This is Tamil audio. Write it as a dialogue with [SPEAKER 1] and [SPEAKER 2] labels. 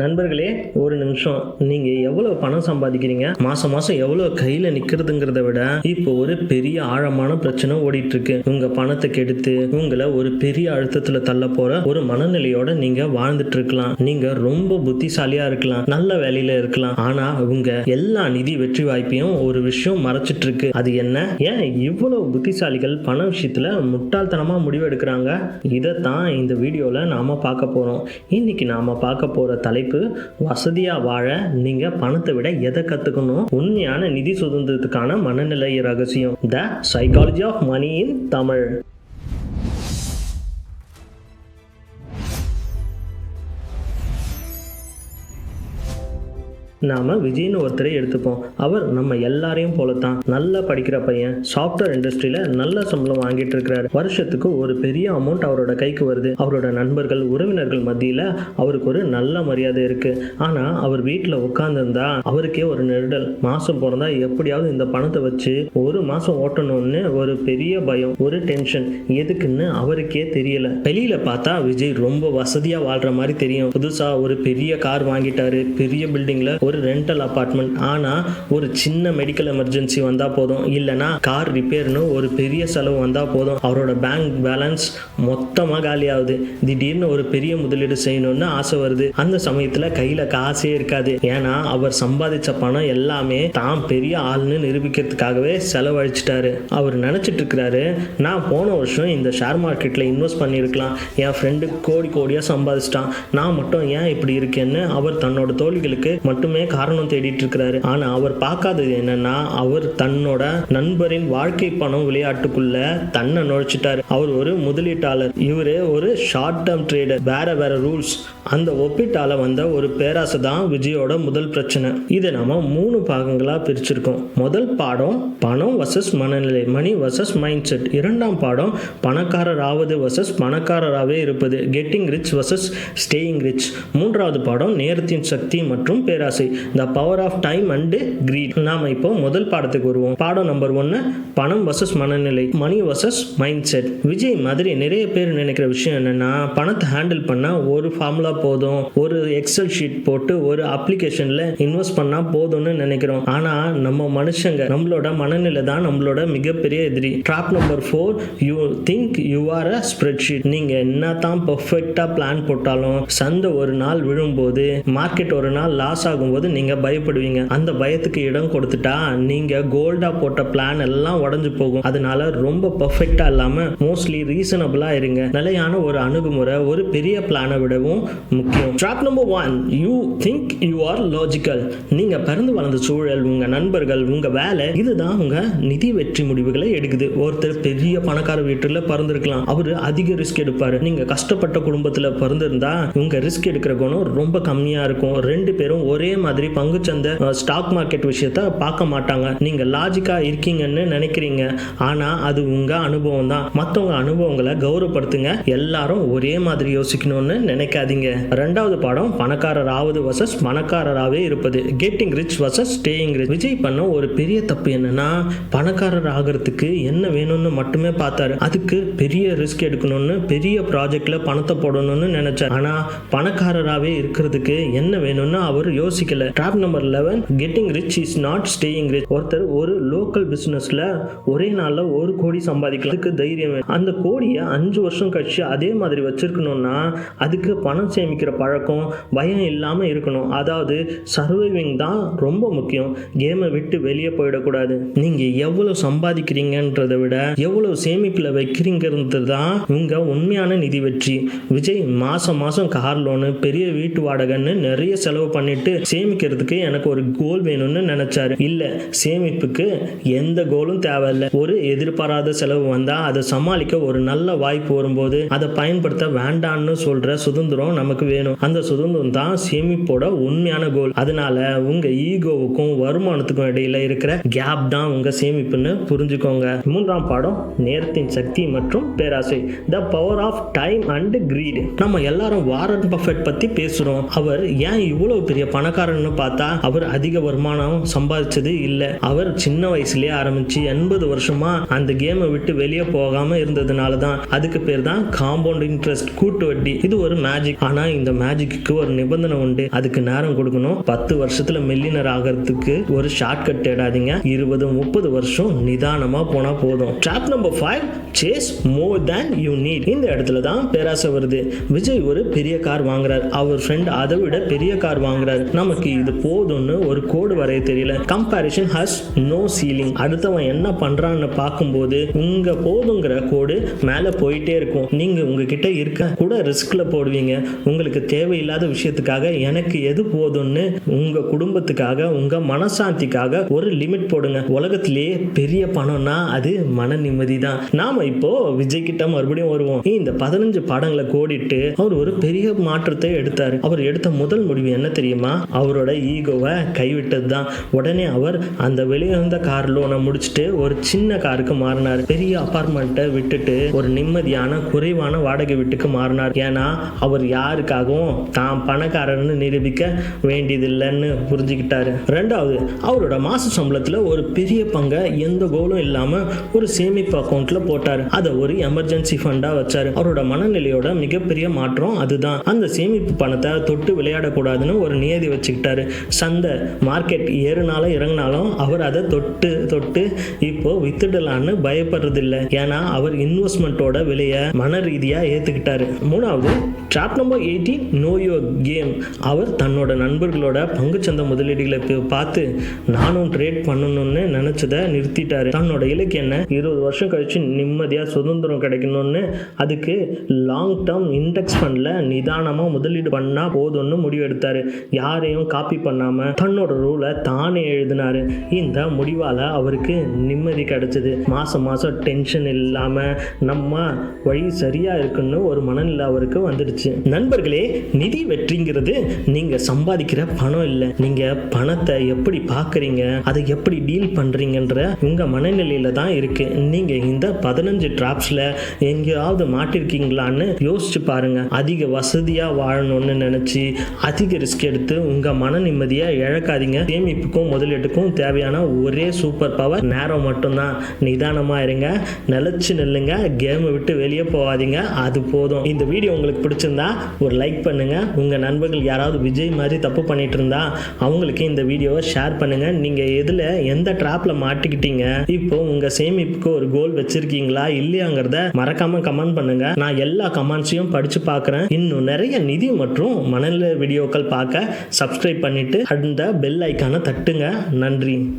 [SPEAKER 1] நண்பர்களே ஒரு நிமிஷம். நீங்க எவ்வளவு பணம் சம்பாதிக்கிறீங்க? மாசம் மாசம் எவ்வளவு கையில நிக்கிறதுங்கிறத விட இப்போ ஒரு பெரிய ஆழமான பிரச்சனை ஓடிட்டு இருக்கு உங்க பணத்தை கெடுத்து உங்களை ஒரு பெரிய அழுத்தத்துல தள்ள போற ஒரு மனநிலையோட நீங்க வாழ்ந்துட்டு இருக்கலாம் நீங்க ரொம்ப புத்திசாலியா இருக்கலாம். நல்ல வேலையில இருக்கலாம். ஆனா உங்க எல்லா நிதி வெற்றி வாய்ப்பையும் ஒரு விஷயம் மறைச்சிட்டு இருக்கு அது என்ன? ஏன் இவ்வளவு புத்திசாலிகள் பண விஷயத்துல முட்டாள்தனமா முடிவு எடுக்கிறாங்க? இதைத்தான் இந்த வீடியோல நாம பார்க்க போறோம். இன்னைக்கு நாம பார்க்க போற தலைப்பு வசதியா வாழ நீங்க பணத்தை விட எதை கத்துக்கணும்? உண்மையான நிதி சுதந்திரத்துக்கான மனநிலை ரகசியம். The psychology of money in Tamil நாம விஜய்னு ஒருத்தரை எடுத்துப்போம். அவர் நம்ம எல்லாரையும் போல தான் நல்லா படிக்கிற பையன் சாஃப்ட்வேர் இண்டஸ்ட்ரியில நல்ல சம்பளம் வாங்கிட்டு இருக்கிறாரு வருஷத்துக்கு ஒரு பெரிய அமௌண்ட் அவரோட கைக்கு வருது. அவரோட நண்பர்கள் உறவினர்கள் மத்தியில அவருக்கு ஒரு நல்ல மரியாதை இருக்கு. ஆனா அவர் வீட்டில் உட்காந்துருந்தா அவருக்கே ஒரு நெருடல். மாசம் பிறந்தா எப்படியாவது இந்த பணத்தை வச்சு ஒரு மாசம் ஓட்டணும்னு ஒரு பெரிய பயம் ஒரு டென்ஷன் எதுக்குன்னு அவருக்கே தெரியல. வெளியில பார்த்தா விஜய் ரொம்ப வசதியா வாழ்ற மாதிரி தெரியும். புதுசா ஒரு பெரிய கார் வாங்கிட்டாரு. பெரிய பில்டிங்ல ஒரு ரெண்டல் அபார்ட்மெண்ட் ஆனால் ஒரு சின்ன மெடிக்கல் எமர்ஜென்சி வந்தால் போதும். இல்லைனா கார் ரிப்பேர்னு ஒரு பெரிய செலவு வந்தால் போதும். அவரோட பேங்க் பேலன்ஸ் மொத்தமாக காலியாகுது. திடீர்னு ஒரு பெரிய முதலீடு செய்யணும்னு ஆசை வருது. அந்த சமயத்துல கையில் காசே இருக்காது. ஏன்னா அவர் சம்பாதிச்ச பணம் எல்லாமே தான் பெரிய ஆள்னு நிரூபிக்கிறதுக்காகவே செலவழிச்சிட்டாரு. அவர் நினச்சிட்டு இருக்கிறாரு நான் போன வருஷம் இந்த ஷேர் மார்க்கெட்ல இன்வெஸ்ட் பண்ணியிருக்கலாம். என் ஃப்ரெண்டு கோடி கோடியா சம்பாதிச்சிட்டான். நான் மட்டும் ஏன் இப்படி இருக்கேன்னு? அவர் தன்னோட தோழிகளுக்கு மட்டுமே காரணம் தேடிட்டு இருக்கிறாரு. ஆனா அவர் பார்க்காதது என்னன்னா அவர் தன்னோட நண்பரின் வாழ்க்கை பணம் விளையாட்டுக்குள்ள தன்னை நுழைச்சிட்டாரு. அவர் ஒரு முதலீட்டாளர். இவரு ஒரு ஷார்ட் டேர்ம் ட்ரேடர் வேற வேற ரூல்ஸ் அந்த ஒப்பீட்டால வந்த ஒரு பேராசை தான் விஜயோட முதல் பிரச்சனை. இதை நாம மூணு பாகங்களா பிரிச்சிருக்கோம். முதல் பாடம் பணம் வசஸ் மனநிலை. மணி வசஸ் மைண்ட் செட் இரண்டாம் பாடம் பணக்காரர் ஆவது வசஸ் பணக்காரராகவே இருப்பது. Getting rich versus staying rich மூன்றாவது பாடம் நேரத்தின் சக்தி மற்றும் பேராசை. The power of time and greed நாம இப்போ முதல் பாடத்துக்கு வருவோம். பாடம் நம்பர் ஒன்று பணம் வசஸ் மனநிலை money versus mindset Vijay மாதிரி நிறைய பேர் நினைக்கிற விஷயம் என்னன்னா பணத்தை ஹேண்டில் பண்ணால் ஒரு ஃபார்முலா போதும். ஒரு எக்ஸல் ஷீட் போட்டு ஒரு அப்ளிகேஷனில் இன்வெஸ்ட் பண்ணால் போதும்னு நினைக்கிறோம். ஆனால் நம்ம மனுஷங்க நம்மளோட மனநிலை தான் நம்மளோட மிகப்பெரிய எதிரி. Trap number four you think you are a spreadsheet நீங்கள் என்ன தான் பர்ஃபெக்டாக பிளான் போட்டாலும் சந்தை ஒரு நாள் விழும்போது மார்க்கெட் ஒரு நாள் லாஸ் ஆகும் போது நீங்கள் பயப்படுவீங்க. அந்த பயத்துக்கு இடம் கொடுத்துட்டா நீங்கள் கோல்டாக போட்ட பிளான் எல்லாம் உடஞ்சு போகும். அதனால ரொம்ப பர்ஃபெக்டாக இல்லாமல் மோஸ்ட்லி ரீசனபிளாக இருங்க. நிலையான ஒரு அணுகுமுறை ஒரு பெரிய பிளானை விடவும் முக்கியம். Trap number one you think you are logical நீங்கள் பிறந்து வளர்ந்த சூழல் உங்கள் நண்பர்கள் உங்கள் வேலை இதுதான் உங்கள் நிதி வெற்றி முடிவுகளை எடுக்குது. ஒருத்தர் பெரிய பணக்கார வீட்டில் பிறந்திருக்கலாம். அவர் அதிக ரிஸ்க் எடுப்பார். நீங்கள் கஷ்டப்பட்ட குடும்பத்தில் பிறந்திருந்தா உங்கள் ரிஸ்க் எடுக்கிற குணம் ரொம்ப கம்மியாக இருக்கும். ரெண்டு பேரும் ஒரே மாதிரி பங்குச்சந்தை ஸ்டாக் மார்க்கெட் விஷயத்த பார்க்க மாட்டாங்க. நீங்க லாஜிக்கா இருக்கீங்கன்னு நினைக்கிறீங்க. ஆனா அது உங்க அனுபவம் தான். மற்றவங்க அனுபவங்களை கௌரவப்படுத்துங்க. எல்லாரும் ஒரே மாதிரி யோசிக்கணும்னு நினைக்காதீங்க. ரெண்டாவது பாடம் பணக்காரர் ஆவது வசஸ் பணக்காரராகவே இருப்பது. Getting rich versus staying rich Vijay பண்ண ஒரு பெரிய தப்பு என்னன்னா பணக்காரர் ஆகிறதுக்கு என்ன வேணும்னு மட்டுமே பார்த்தாரு. அதுக்கு பெரிய ரிஸ்க் எடுக்கணும்னு பெரிய ப்ராஜெக்ட்ல பணத்தை போடணும்னு நினைச்சார். ஆனா பணக்காரராகவே இருக்கிறதுக்கு என்ன வேணும்னு அவர் யோசிக்கல. Trap number eleven getting rich is not staying rich ஒருத்தர் ஒரு லோக்கல் பிசினஸ்ல ஒரே நாள்ல ஒரு கோடி சம்பாதிக்கலாம். அதுக்கு தைரியம் அந்த கோடியை அஞ்சு வருஷம் கழிச்சு அதே மாதிரி வச்சிருக்கணும்னா அதுக்கு பணம் சேமிக்கிற பழக்கம் பயம் இல்லாம இருக்கணும். அதாவது சர்வைவிங் தான் ரொம்ப முக்கியம். கேமை விட்டு வெளியே போயிடக்கூடாது. நீங்க எவ்வளவு சம்பாதிக்கிறீங்கன்றதை விட எவ்வளவு சேமிப்புல வைக்கிறீங்கிறது தான் உங்க உண்மையான நிதி வெற்றி. விஜய் மாசம் மாசம் கார் லோனு பெரிய வீட்டு வாடகைன்னு நிறைய செலவு பண்ணிட்டு சேமிக்கிறதுக்கு எனக்கு ஒரு கோல் வேணும்னு நினைச்சாரு. இல்ல சேமிப்புக்கு எந்த கோலும் தேவையில்லை. ஒரு எதிர்பாராத செலவு வந்தா அதை சமாளிக்க ஒரு நல்ல வாய்ப்பு வரும்போது அதை பயன்படுத்த வேண்டாம்னு சொல்ற சுதந்திரம் நமக்கு வேணும். அந்த சுதந்திரம் தான் சேமிப்போட உண்மையான கோல் அதனால உங்க ஈகோவுக்கும் வருமானத்துக்கும் இடையில இருக்கிற கேப் தான் உங்க சேமிப்புன்னு புரிஞ்சுக்கோங்க. மூன்றாம் பாடம் நேரத்தின் சக்தி மற்றும் பேராசை. The power of time and greed நம்ம எல்லாரும் வாரன் பஃபெட் பத்தி பேசுறோம். அவர் ஏன் இவ்வளவு பெரிய பணக்காரன் பணக்காரன்னு பார்த்தா அவர் அதிக வருமானம் சம்பாதிச்சது இல்லை. அவர் சின்ன வயசுலயே ஆரம்பிச்சு எண்பது வருஷமா அந்த கேமை விட்டு வெளியே போகாம இருந்ததுனால தான் அதுக்கு பேர் தான் காம்பவுண்ட் இன்ட்ரெஸ்ட் கூட்டு வட்டி. இது ஒரு மேஜிக் ஆனா இந்த மேஜிக்கு ஒரு நிபந்தனை உண்டு. அதுக்கு நேரம் கொடுக்கணும். பத்து வருஷத்துல மில்லினர் ஆகிறதுக்கு ஒரு ஷார்ட் கட் தேடாதீங்க. இருபது முப்பது வருஷம் நிதானமா போனா போதும். Trap number five chase more than you need இந்த இடத்துல தான் பேராசை வருது. விஜய் ஒரு பெரிய கார் வாங்குறார். அவர் ஃப்ரெண்ட் அதை விட பெரிய கார் வாங்குறாரு. நமக்கு இது போதும்னு ஒரு கோடு வரைய தெரியல. கம்பேரிஷன் ஹஸ் நோ சீலிங் அடுத்தவன் என்ன பண்றான்னு பார்க்கும்போது உங்க போதுங்கிற கோடு மேல போயிட்டே இருக்கும். நீங்க உங்ககிட்ட இருக்க கூட ரிஸ்க்ல போடுவீங்க. உங்களுக்கு தேவையில்லாத விஷயத்துக்காக எனக்கு எது போதும்னு உங்க குடும்பத்துக்காக உங்க மனசாந்திக்காக ஒரு லிமிட் போடுங்க. உலகத்திலேயே பெரிய பணம்னா அது மன நிம்மதி தான் நாம இப்போ விஜய் கிட்ட மறுபடியும் வருவோம். இந்த பதினஞ்சு படங்களை கோடிட்டு அவர் ஒரு பெரிய மாற்றத்தை எடுத்தாரு. அவர் எடுத்த முதல் முடிவு என்ன தெரியுமா? அவரோட ஈகோவை கைவிட்டது தான் உடனே அவர் அந்த வெளியிருந்த கார் லோனை முடிச்சுட்டு ஒரு சின்ன காருக்கு மாறினார். பெரிய அபார்ட்மெண்ட்டை விட்டுட்டு ஒரு நிம்மதியான குறைவான வாடகை வீட்டுக்கு மாறினார். ஏன்னா அவர் யாருக்காகவும் தான் பணக்காரர்னு நிரூபிக்க வேண்டியதில்லைன்னு புரிஞ்சுக்கிட்டாரு. ரெண்டாவது அவரோட மாச சம்பளத்தில் ஒரு பெரிய பங்கை எந்த கோலும் இல்லாமல் ஒரு சேமிப்பு அக்கௌண்ட்ல போட்டார். அதை ஒரு எமர்ஜென்சி ஃபண்டாக வச்சார். அவரோட மனநிலையோட மிகப்பெரிய மாற்றம் அதுதான். அந்த சேமிப்பு பணத்தை தொட்டு விளையாடக்கூடாதுன்னு ஒரு நியதி வச்சுக்கிட்டாரு சந்தை மார்க்கெட் ஏறுனாலும் இறங்கினாலும் அவர் அதை தொட்டு தொட்டு இப்போ வித்துடலான்னு பயப்படுறது இல்லை ஏன்னா அவர் இன்வெஸ்ட்மெண்ட்டோட விலையை மன ரீதியாக ஏத்துக்கிட்டாரு. மூணாவது trap number eighty know your game அவர் தன்னோட நண்பர்களோட பங்குச்சந்தை முதலீடுகளை பார்த்து நானும் ட்ரேட் பண்ணணும்னு நினச்சதை நிறுத்திட்டாரு. தன்னோட இலக்கு என்ன? இருபது வருஷம் கழிச்சு நிம்மதியாக சுதந்திரம் கிடைக்கணும்னு அதுக்கு லாங் டேர்ம் இண்டெக்ஸ் ஃபண்டில் நிதானமாக முதலீடு பண்ணா போதும்னு முடிவெடுத்தார். யாரையும் காப்பி பண்ணாமல் தன்னோட ரூலை தானே எழுதினாரு. இந்த முடிவால அவருக்கு நிம்மதி கிடச்சிது. மாசம் மாசம் டென்ஷன் இல்லாமல் நம்ம வழி சரியா இருக்குன்னு ஒரு மனநிலை அவருக்கு வந்துடுச்சு. நண்பர்களே நிதி வெற்றிங்கிறது நீங்க சம்பாதிக்கிற பணம் இல்லை. நீங்க பணத்தை எப்படி பார்க்குறீங்க அதை எப்படி டீல் பண்றீங்கன்ற உங்க மனநிலையில தான் இருக்கு. நீங்கள் இந்த பதினஞ்சு ட்ராப்ஸில் எங்கேயாவது மாட்டிருக்கீங்களான்னு யோசிச்சு பாருங்க. அதிக வசதியாக வாழணும்னு நினச்சி அதிக ரிஸ்க் எடுத்து உங்க மன நிம்மதியை இழக்காதீங்க. சேமிப்புக்கும் முதலீட்டுக்கும் தேவையான ஒரே சூப்பர் பவர் நேரம் மட்டும்தான். நிதானமாக இருங்க. நிலச்சி நில்லுங்க. கேமை விட்டு வெளியே போகாதீங்க. அது போதும். இந்த வீடியோ உங்களுக்கு பிடிச்சிருந்தா ஒரு லைக் பண்ணுங்க. உங்க நண்பர்கள் யாராவது விஜய் மாதிரி தப்பு பண்ணிட்டு இருந்தா அவங்களுக்கு இந்த வீடியோவை ஷேர் பண்ணுங்க. நீங்க எதுல எந்த ட்ராப்பில் மாட்டிக்கிட்டீங்க? இப்போ உங்க சேமிப்புக்கு ஒரு கோல் வச்சிருக்கீங்களா? இல்லையாங்கிறத மறக்காம கமெண்ட் பண்ணுங்க. நான் எல்லா கமெண்ட்ஸையும் படிச்சு பார்க்குறேன். இன்னும் நிறைய நிதி மற்றும் மனநிலை வீடியோக்கள் பார்க்க சப்ஸ்கிரைப் பண்ணிட்டு அந்த பெல் ஐக்கானை தட்டுங்க. நன்றி.